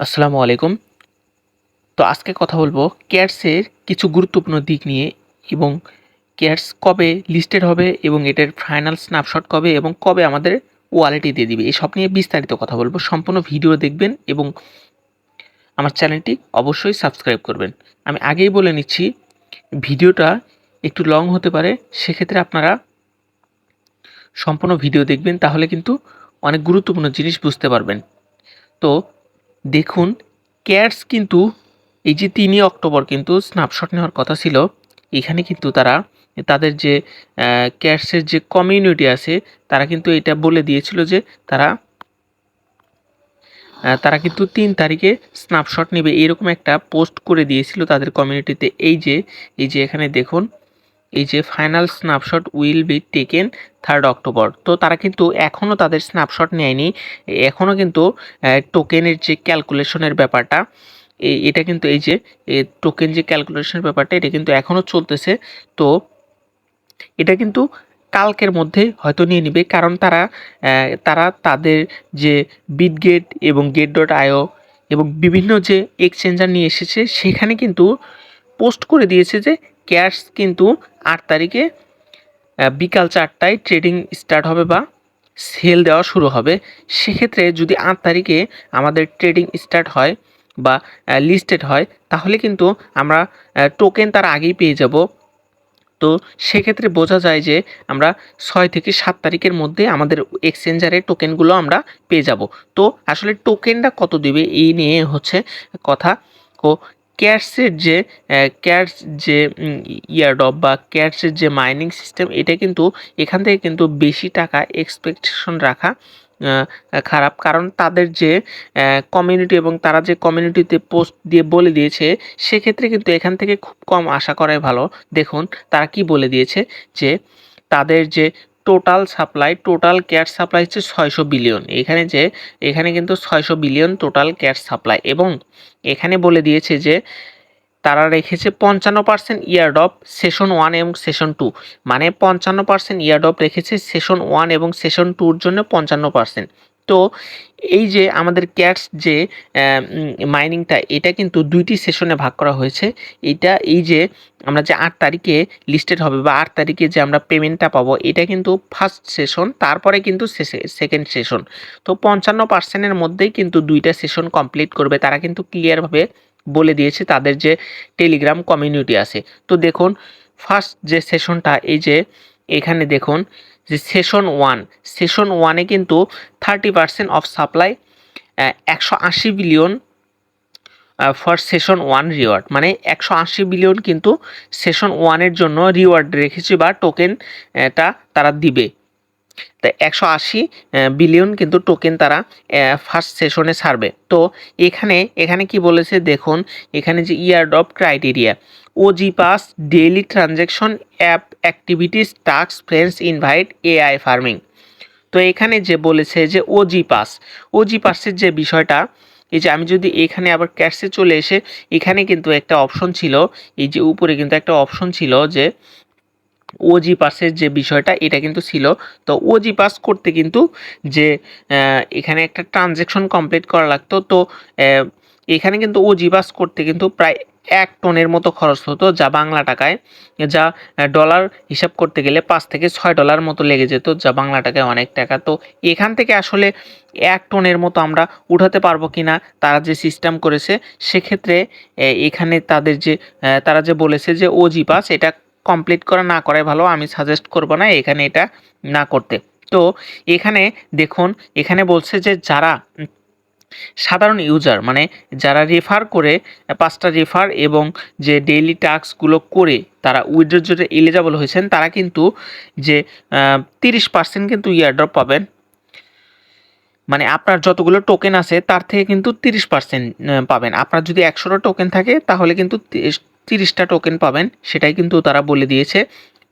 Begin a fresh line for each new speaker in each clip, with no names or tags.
আসসালামু আলাইকুম। তো আজকে কথা বলব কেয়ারসের কিছু গুরুত্বপূর্ণ দিক নিয়ে এবং কেয়ারস কবে লিস্টেড হবে এবং এটার ফাইনাল স্ন্যাপশট কবে এবং কবে আমাদের ওয়ালেটে দিয়ে দিবে এই সব নিয়ে বিস্তারিত কথা বলব। সম্পূর্ণ ভিডিও দেখবেন এবং আমার চ্যানেলটি অবশ্যই সাবস্ক্রাইব করবেন। আমি আগেই বলে নিচ্ছি ভিডিওটা একটু লং হতে পারে, সেক্ষেত্রে আপনারা সম্পূর্ণ ভিডিও দেখবেন, তাহলে কিন্তু অনেক গুরুত্বপূর্ণ জিনিস বুঝতে পারবেন। তো দেখুন, ক্যাটস কিন্তু, এই যে তিনই অক্টোবর কিন্তু স্ন্যাপশট নেওয়ার কথা ছিল। এখানে কিন্তু তারা, তাদের যে ক্যাটসের যে কমিউনিটি আছে, তারা কিন্তু এটা বলে দিয়েছিল যে তারা তারা কিন্তু তিন তারিখে স্ন্যাপশট নেবে। এরকম একটা পোস্ট করে দিয়েছিল তাদের কমিউনিটিতে এই যে এই যে এখানে দেখুন এই যে final snapshot will be taken third October তো তারা কিন্তু এখনও তাদের স্ন্যাপশট নেয়নি, এখনও কিন্তু টোকেনের যে ক্যালকুলেশনের ব্যাপারটা এটা কিন্তু এই যে টোকেন যে ক্যালকুলেশনের ব্যাপারটা, এটা কিন্তু এখনও চলতেছে। তো এটা কিন্তু কালকের মধ্যে হয়তো নিয়ে নিবে, কারণ তারা তারা তাদের যে বিটগেট এবং গেট ডট আইও এবং বিভিন্ন যে এক্সচেঞ্জার নিয়ে এসেছে, সেখানে কিন্তু পোস্ট করে দিয়েছে যে ক্যাশ কিন্তু আট তারিখে বিকাল চারটায় ট্রেডিং স্টার্ট হবে বা সেল দেওয়া শুরু হবে। সেক্ষেত্রে যদি আট তারিখে আমাদের ট্রেডিং স্টার্ট হয় বা লিস্টেড হয়, তাহলে কিন্তু আমরা টোকেন তার আগেই পেয়ে যাব। তো সেক্ষেত্রে বোঝা যায় যে আমরা ছয় থেকে সাত তারিখের মধ্যে আমাদের এক্সচেঞ্জারের টোকেনগুলো আমরা পেয়ে যাব। তো আসলে টোকেনটা কত দিবে এই নিয়ে হচ্ছে কথা। ও ক্যাটসের যে ক্যাটস যে ইয়ারডপ বা ক্যাটসের যে মাইনিং সিস্টেম, এটা কিন্তু এখান থেকে কিন্তু বেশি টাকা এক্সপেকটেশন রাখা খারাপ। কারণ তাদের যে কমিউনিটি এবং তারা যে কমিউনিটিতে পোস্ট দিয়ে বলে দিয়েছে, সেক্ষেত্রে কিন্তু এখান থেকে খুব কম আশা করাই ভালো। দেখুন, তারা কি বলে দিয়েছে যে, তাদের যে total supply, total cash supply হচ্ছে ছয়শো বিলিয়ন। এখানে যে, এখানে কিন্তু ছয়শো বিলিয়ন টোটাল ক্যাশ সাপ্লাই এবং এখানে বলে দিয়েছে যে, তারা রেখেছে পঞ্চান্ন পার্সেন্ট ইয়ারডপ সেশন ওয়ান এবং সেশন টু। মানে পঞ্চান্ন পার্সেন্ট ইয়ারডপ রেখেছে সেশন ওয়ান এবং সেশন টুর জন্য পঞ্চান্ন পার্সেন্ট। তো এই যে আমাদের ক্যাটস যে মাইনিংটা এটা কিন্তু দুইটি সেশনে ভাগ করা হয়েছে। এটা এই যে আমরা যে আট তারিখে লিস্টেড হবে বা আট তারিখে যে আমরা পেমেন্টটা পাবো, এটা কিন্তু ফার্স্ট সেশন তারপরে কিন্তু সেকেন্ড সেশন তো পঞ্চান্ন পার্সেন্টের মধ্যেই কিন্তু দুইটা সেশন কমপ্লিট করবে। তারা কিন্তু ক্লিয়ারভাবে বলে দিয়েছে তাদের যে টেলিগ্রাম কমিউনিটি আছে। তো দেখুন ফার্স্ট যে সেশনটা এই যে এখানে দেখুন যে সেশন ওয়ান সেশন ওয়ানে কিন্তু থার্টি পার্সেন্ট অফ সাপ্লাই একশো আশি billion for session one reward মানে একশো আশি বিলিয়ন কিন্তু সেশন ওয়ানের জন্য রিওয়ার্ড রেখেছে বা টোকেনটা তারা দিবে। তা একশো আশি বিলিয়ন কিন্তু টোকেন তারা ফার্স্ট সেশনে ছাড়বে। তো এখানে এখানে কি বলেছে? দেখুন, এখানে যে airdrop criteria OG pass daily transaction app activities task friends invite AI farming তো এখানে যে বলেছে যে ওজি পাস ওজি পাসের যে বিষয়টা, এই যে আমি যদি এখানে আবার ক্যাশে চলে এসে, এখানে কিন্তু একটা অপশন ছিল, এই যে উপরে কিন্তু একটা অপশন ছিল যে ওজি পাসের যে বিষয়টা, এটা কিন্তু ছিল। তো ওজি পাস করতে কিন্তু যে এখানে একটা ট্রানজ্যাকশন কমপ্লিট করা লাগতো। তো এখানে কিন্তু ওজি পাস করতে কিন্তু প্রায় এক টনের মতো খরচ হতো যা বাংলা টাকায়, যা ডলার হিসাব করতে গেলে পাঁচ থেকে ছয় ডলার মতো লেগে যেত, যা বাংলা টাকায় অনেক টাকা। তো এখান থেকে আসলে এক টনের মতো আমরা উঠাতে পারব কি না তারা যে সিস্টেম করেছে, সেক্ষেত্রে এখানে তাদের যে তারা যে বলেছে যে ওজি পাস এটা কমপ্লিট করা, না করাই ভালো, আমি সাজেস্ট করব না এখানে এটা না করতে। তো এখানে দেখুন, এখানে বলছে যে যারা সাধারণ ইউজার মানে যারা রেফার করে, পাঁচটা রেফার এবং যে ডেইলি টাস্কগুলো করে, তারা উইড্রোর জন্য এলিজাবল হয়েছেন, তারা কিন্তু যে তিরিশ পার্সেন্ট কিন্তু ইয়ারড্রপ পাবেন। মানে আপনার যতগুলো টোকেন আছে, তার থেকে কিন্তু তিরিশ পার্সেন্ট পাবেন। আপনার যদি একশোটা টোকেন থাকে, তাহলে কিন্তু তিরিশটা টোকেন পাবেন, সেটাই কিন্তু তারা বলে দিয়েছে।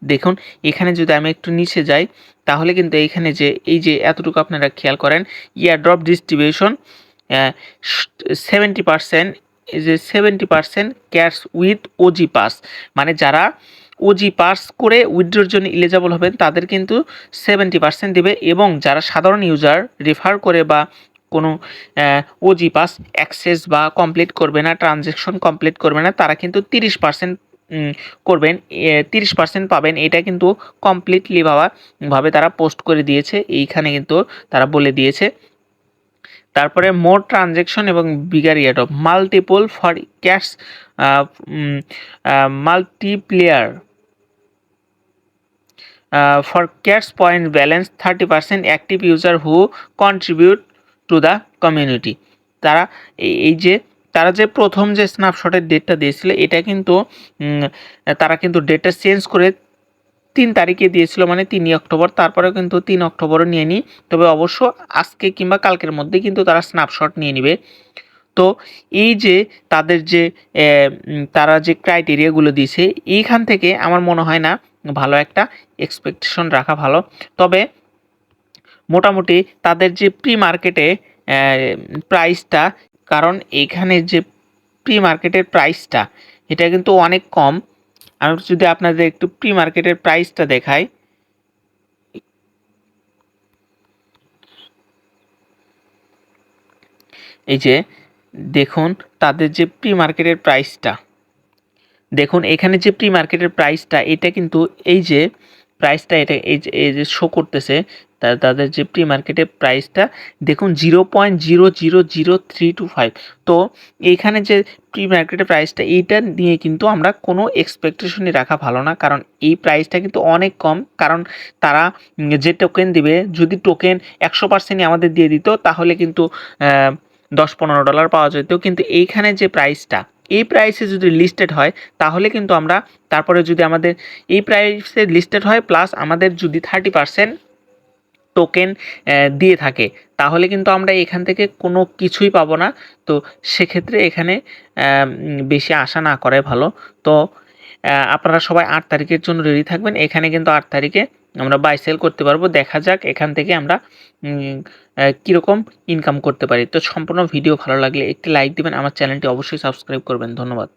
দেখুন, এখানে যদি আমি একটু নিচে যাই, তাহলে কিন্তু এইখানে যে, এই যে এতটুকু আপনারা খেয়াল করেন airdrop distribution seventy percent যে seventy percent cash with OG pass মানে যারা ওজি পাস করে উইথড্রোর জন্য ইলিজিবল হবেন, তাদের কিন্তু সেভেন্টি পার্সেন্ট দেবে এবং যারা সাধারণ ইউজার রেফার করে বা কোনো ওজি পাস অ্যাক্সেস বা কমপ্লিট করবে না ট্রানজ্যাকশন কমপ্লিট করবে না, তারা কিন্তু তিরিশ পার্সেন্ট করবেন তিরিশ পার্সেন্ট পাবেন। এটা কিন্তু কমপ্লিটলি ভাবা, ভাবে তারা পোস্ট করে দিয়েছে, এইখানে কিন্তু তারা বলে দিয়েছে। তারপরে মোর ট্রানজ্যাকশন এবং bigger rate of multiple for cash multiplayer for cash point balance thirty percent active user who contribute to the community তারা এই যে, তারা যে প্রথম যে স্ন্যাপশটের ডেটটা দিয়েছিল, এটা কিন্তু তারা কিন্তু ডেটটা চেঞ্জ করে তিন তারিখে দিয়েছিল মানে তিনই অক্টোবর। তারপরেও কিন্তু তিন অক্টোবরও নিয়ে নিই তবে অবশ্য আজকে কিংবা কালকের মধ্যে কিন্তু তারা স্ন্যাপশট নিয়ে নিবে। তো এই যে তাদের যে তারা যে ক্রাইটেরিয়াগুলো দিয়েছে, এইখান থেকে আমার মনে হয় না ভালো একটা এক্সপেকটেশন রাখা ভালো। তবে মোটামুটি তাদের যে প্রি মার্কেটে প্রাইসটা কারণ এখানে যে প্রি মার্কেটের প্রাইসটা এটা কিন্তু অনেক কম। আমি যদি আপনাদের একটু প্রি মার্কেটের প্রাইসটা দেখাই। এই যে, দেখুন তাদের যে প্রি মার্কেটের প্রাইসটা দেখুন এখানে যে প্রি মার্কেটের প্রাইসটা এটা কিন্তু এই যে প্রাইসটা এটা এই যে এই যে শো করতেছে তাদের যে প্রি মার্কেটের প্রাইসটা দেখুন zero point zero zero zero three two five তো এইখানে যে প্রি মার্কেটের প্রাইসটা এইটা নিয়ে কিন্তু আমরা কোনো এক্সপেকটেশনই রাখা ভালো না, কারণ এই প্রাইসটা কিন্তু অনেক কম। কারণ তারা যে টোকেন দিবে, যদি টোকেন একশো পার্সেন্টই আমাদের দিয়ে দিত, তাহলে কিন্তু দশ পনেরো ডলার পাওয়া যেত। কিন্তু এইখানে যে প্রাইসটা এই প্রাইসে যদি লিস্টেড হয়, তাহলে কিন্তু আমরা তারপরে যদি আমাদের এই প্রাইসে লিস্টেড হয় প্লাস আমাদের যদি থার্টি পার্সেন্ট টোকেন দিয়ে থাকে, তাহলে কিন্তু আমরা এখান থেকে কোনো কিছুই পাবো না। তো সেক্ষেত্রে এখানে বেশি আশা না করাই ভালো। তো আপনারা সবাই আট তারিখের জন্য রেডি থাকবেন। এখানে কিন্তু আট তারিখে আমরা বাই সেল করতে পারব। দেখা যাক এখান থেকে আমরা কীরকম ইনকাম করতে পারি। তো সম্পূর্ণ ভিডিও ভালো লাগলে একটি লাইক দেবেন। আমার চ্যানেলটি অবশ্যই সাবস্ক্রাইব করবেন। ধন্যবাদ।